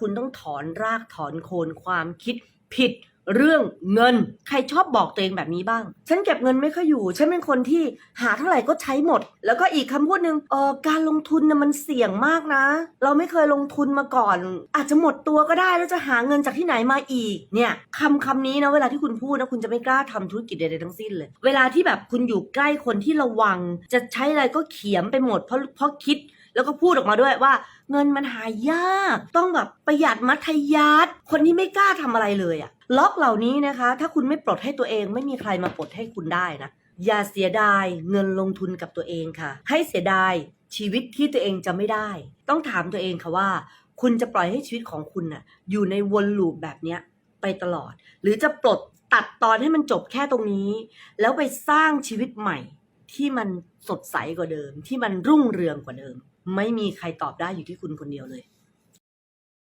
คุณต้องถอนรากถอนโคนความคิดผิดเรื่องเงิน ใครชอบบอกตัวเองแบบนี้บ้าง ฉันเก็บเงินไม่ค่อยอยู่ ฉันเป็นคนที่หาเท่าไหร่ก็ใช้หมด แล้วก็อีกคำพูดหนึ่งเออการลงทุนนะมันเสี่ยงมากนะ เราไม่เคยลงทุนมาก่อน อาจจะหมดตัวก็ได้แล้วจะหาเงินจากที่ไหนมาอีก เนี่ยคำคำนี้นะเวลาที่คุณพูดนะคุณจะไม่กล้าทำธุรกิจใดๆทั้งสิ้นเลย เวลาที่แบบคุณอยู่ใกล้คนที่ระวัง จะใช้อะไรก็เขียมไปหมดเพราะเพราะคิด แล้วก็พูดออกมาด้วยว่า เงินมันหายาก ต้องแบบประหยัดมัธยัสถ์คนที่ไม่กล้าทำอะไรเลยอะล็อกเหล่านี้นะคะ ถ้าคุณไม่ปลดให้ตัวเองไม่มีใครมาปลดให้คุณได้นะอย่าเสียดายเงินลงทุนกับตัวเองค่ะ ให้เสียดายชีวิตที่ตัวเองจะไม่ได้ ต้องถามตัวเองค่ะว่า คุณจะปล่อยให้ชีวิตของคุณน่ะอยู่ในวนลูปแบบเนี้ยไปตลอด หรือจะปลดตัดตอนให้มันจบแค่ตรงนี้ แล้วไปสร้างชีวิตใหม่ที่มันสดใสกว่าเดิม ที่มันรุ่งเรืองกว่าเดิม ไม่มีใครตอบได้อยู่ที่คุณคนเดียวเลย